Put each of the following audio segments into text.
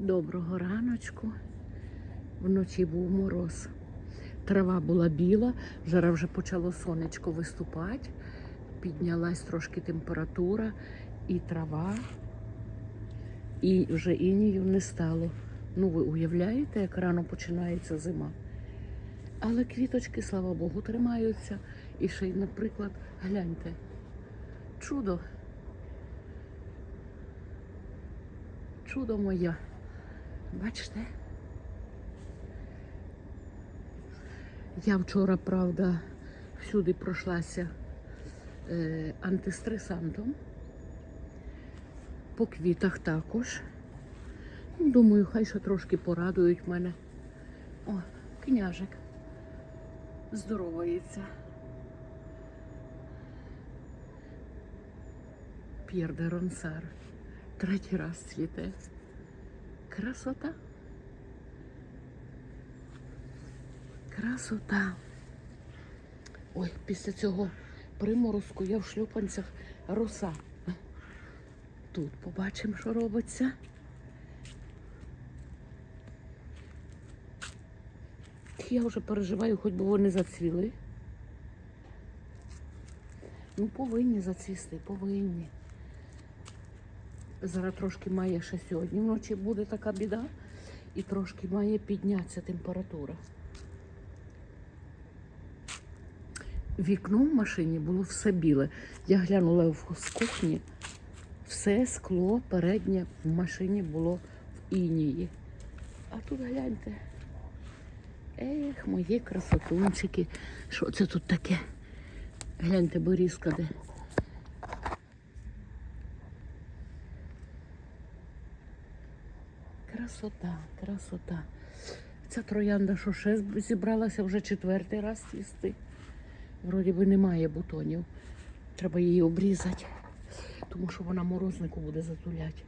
Доброго раночку. Вночі був мороз. Трава була біла, зараз вже почало сонечко виступати, піднялась трошки температура і трава, і вже інію не стало. Ну, ви уявляєте, як рано починається зима. Але квіточки, слава Богу, тримаються. І ще й, наприклад, гляньте, чудо. Чудо моє. Бачите? Я вчора, правда, всюди пройшлася е, антистресантом. По квітах також. Ну, Думаю, хай ще трошки порадують мене. О, княжик. Здоровається. П'єр де Ронсар. Третій раз цвіте. Красота. Красота. Ой, після цього приморозку я в шлюпанцях роса. Тут побачимо, що робиться. Я вже переживаю, хоч би вони зацвіли. Ну, повинні зацвісти, повинні. Зараз трошки має ще сьогодні. Вночі буде така біда і трошки має піднятися температура. Вікно в машині було все біле. Я глянула з кухні, все скло переднє в машині було в інії. А тут гляньте. Ех, мої красотунчики. Що це тут таке? Гляньте, борізка де. Красота, красота. Ця троянда, що ще зібралася вже четвертий раз цвісти. Вроді би немає бутонів. Треба її обрізати, тому що вона морознику буде затуляти.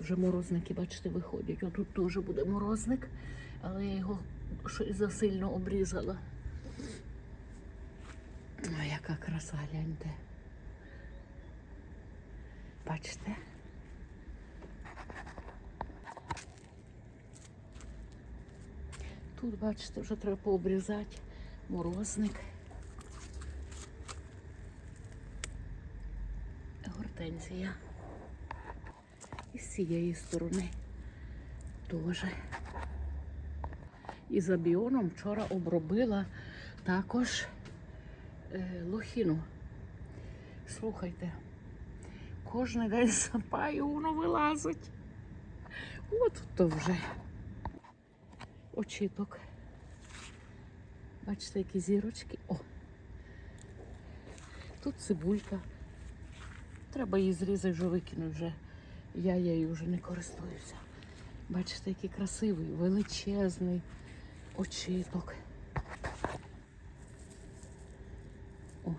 Вже морозники, бачите, виходять. Отут теж буде морозник, але я його щось засильно обрізала. Ой, яка краса, гляньте. Бачите? Тут, бачите, вже треба пообрізати морозник. Гортензія. І з цієї сторони теж. І за біоном вчора обробила також е, лохіну. Слухайте, кожен день сапаю, воно вилазить. От то вже очіток. Бачите, які зірочки. О! Тут цибулька. Треба її зрізати, вже викинути вже. Я її вже не користуюся. Бачите, який красивий, величезний очіток. О,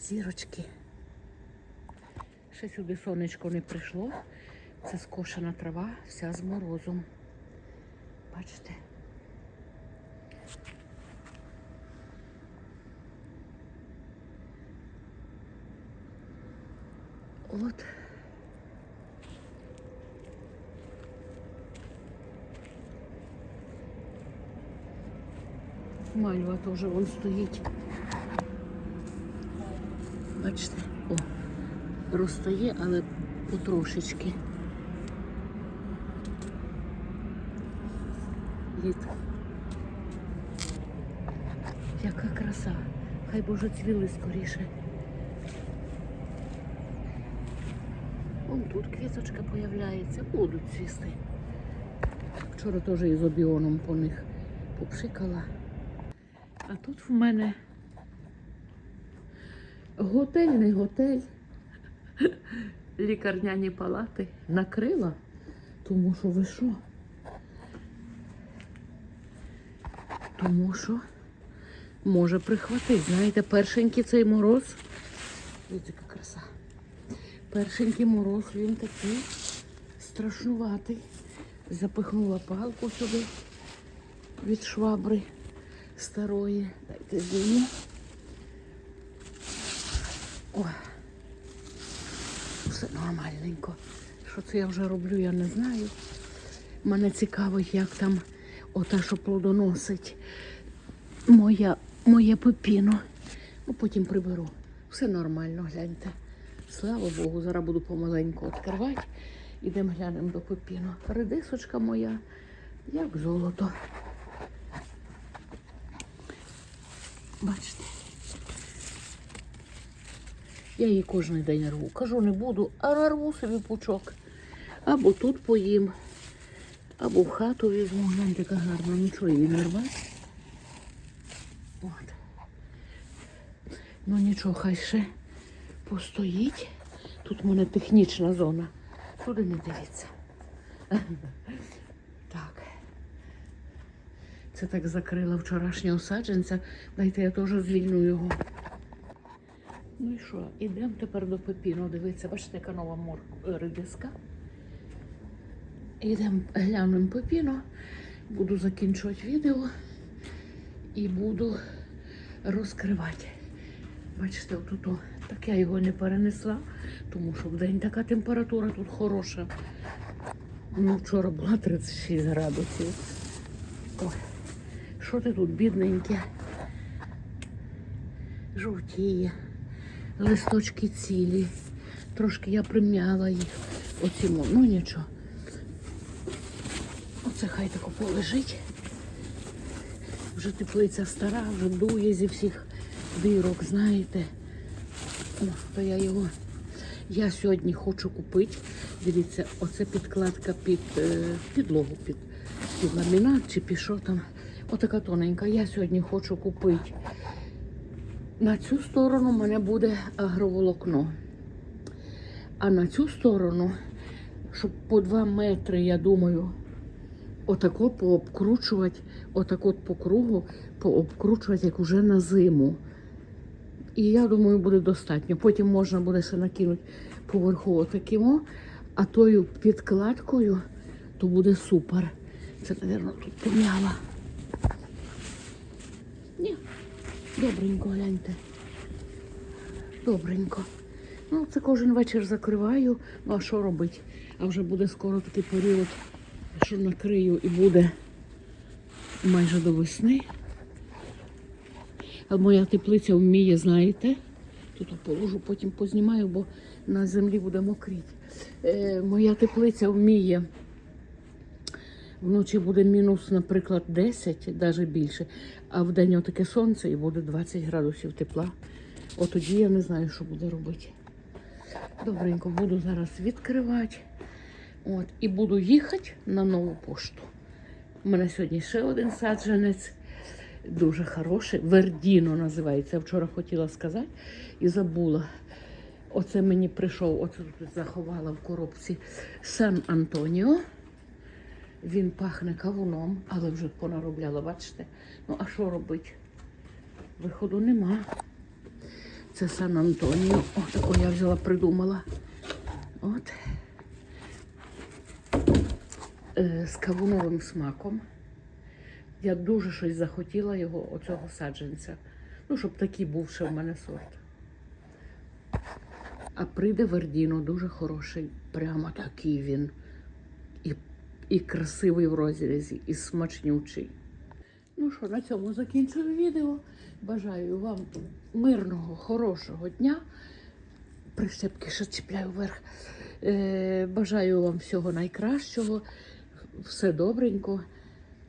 зірочки. Ще сюди сонечко не прийшло. Це скошена трава, вся з морозом. Бачите? От. Мальва теж вон стоїть. Бачите, о, розстає, але потрошечки. Літ. Яка краса. Хай Боже цвіли скоріше. Вон тут квіточка появляється, будуть цвісти. Вчора теж із обіоном по них попшикала. А тут в мене готельний готель. Лікарняні палати накрила, тому що ви що? Тому що може прихватити. Знаєте, першенький цей мороз. Дивіться, яка краса. Першенький мороз, він такий страшнуватий. Запихнула палку сюди від швабри старої. Дайте зніму. О, все нормальненько. Що це я вже роблю, я не знаю. Мене цікавить, як там ота, що плодоносить моя, моє пепіно. Ну, потім приберу. Все нормально, гляньте. Слава Богу, зараз буду помаленьку відкривати. Ідемо глянемо до пепіно. Редисочка моя, як золото. Бачите. Я її кожен день рву. Кажу, не буду, а рву собі пучок. Або тут поїм, або в хату візьму. Гляньте, яка гарна, нічого її не рвати. От. Ну нічого, хай ще постоїть. Тут в мене технічна зона. Туди не дивіться. Так. Це так закрила вчорашнього саджанця. Дайте я теж звільню його. Ну і що, ідемо тепер до пепіну. Дивіться, бачите, яка нова мор... е, редиска. Ідемо глянемо пепіно. Буду закінчувати відео і буду розкривати. Бачите, отут, так я його не перенесла, тому що в день така температура тут хороша. Ну, вчора була 36 градусів. Ой, що ти тут, бідненьке? Жовтіє, листочки цілі. Трошки я прим'яла їх. Оці, мо- ну нічого. Оце хай тако полежить. Вже теплиця стара, вже дує зі всіх дирок, знаєте. О, то я його. Я сьогодні хочу купити. Дивіться, оце підкладка під е, підлогу, під, під ламінат чи під що там. Отака тоненька. Я сьогодні хочу купити. На цю сторону в мене буде агроволокно. А на цю сторону, щоб по 2 метри, я думаю, отако пообкручувати, отак от по кругу пообкручувати, як уже на зиму. І я думаю, буде достатньо. Потім можна буде ще накинути поверху отакимо, а тою підкладкою то буде супер. Це, мабуть, тут пом'яла. Ні, добренько, гляньте. Добренько. Ну, це кожен вечір закриваю. Ну а що робити? А вже буде скоро такий період, що накрию і буде майже до весни. А моя теплиця вміє, знаєте. Тут положу, потім познімаю, бо на землі буде мокріть. Е, моя теплиця вміє. Вночі буде мінус, наприклад, 10, навіть більше, а в день отаке сонце і буде 20 градусів тепла. От тоді я не знаю, що буде робити. Добренько, буду зараз відкривати. От, і буду їхати на нову пошту. У мене сьогодні ще один саджанець. Дуже хороший. Вердіно називається. Я вчора хотіла сказати і забула. Оце мені прийшов, оце тут заховала в коробці Сан Антоніо. Він пахне кавуном, але вже понаробляла, бачите? Ну, а що робити? Виходу нема. Це Сан Антоніо. О, таку я взяла, придумала. От. Е, з кавуновим смаком. Я дуже щось захотіла його, оцього саджанця. Ну, щоб такий був ще в мене сорт. А прийде Вердіно, дуже хороший. Прямо такий він. І, і красивий в розрізі, і смачнючий. Ну що, на цьому закінчую відео. Бажаю вам мирного, хорошого дня. Прищепки ще чіпляю вверх. Е, бажаю вам всього найкращого. Все добренько.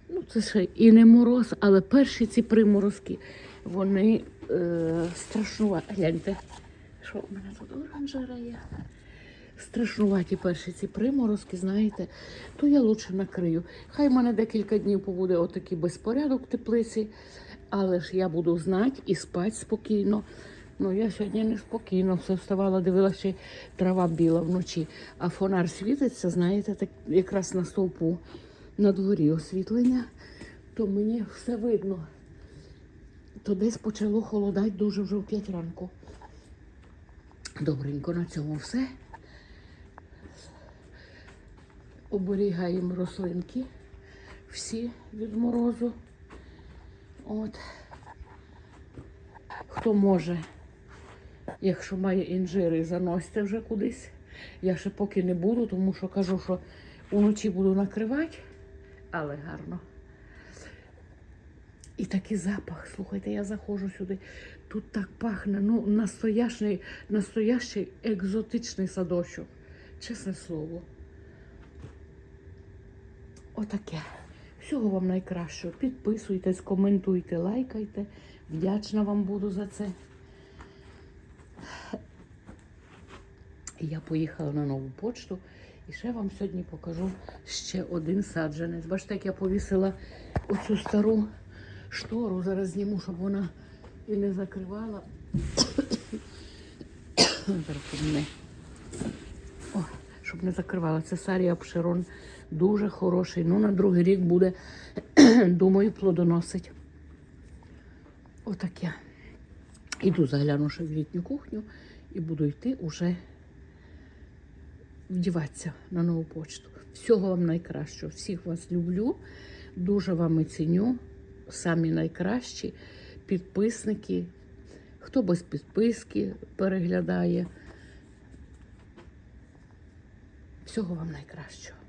Ну, це ще і не мороз, але перші ці приморозки, вони е, страшнуваті. Гляньте, що в мене тут оранжера є. Страшнуваті перші ці приморозки, знаєте, то я лучше накрию. Хай в мене декілька днів побуде отакий безпорядок в теплиці, але ж я буду знати і спати спокійно. Ну, я сьогодні не спокійно все вставала, дивилася, ще трава біла вночі, а фонар світиться, знаєте, так якраз на стовпу на дворі освітлення, то мені все видно. То десь почало холодати дуже вже в 5 ранку. Добренько на цьому все. Оберігаємо рослинки всі від морозу. От. Хто може, якщо має інжири, заносьте вже кудись Я ще поки не буду, тому що кажу, що уночі буду накривати, але гарно. І такий запах, слухайте, я заходжу сюди. Тут так пахне, ну, настоящий, настоящий екзотичний садочок. Чесне слово. Отаке. Всього вам найкращого. Підписуйтесь, коментуйте, лайкайте. Вдячна вам буду за це. Я поїхала на нову почту. І ще вам сьогодні покажу ще один саджанець. Бачите, як я повісила оцю стару штору. Зараз зніму, щоб вона і не закривала. Зараз щоб не. О, щоб не закривала. Це Сарія Пшерон. Дуже хороший. Ну, на другий рік буде, думаю, плодоносить. Отаке. Іду загляну ще в літню кухню і буду йти уже вдіватися на нову почту. Всього вам найкращого. Всіх вас люблю. Дуже вам і ціню. Самі найкращі підписники. Хто без підписки переглядає. Всього вам найкращого.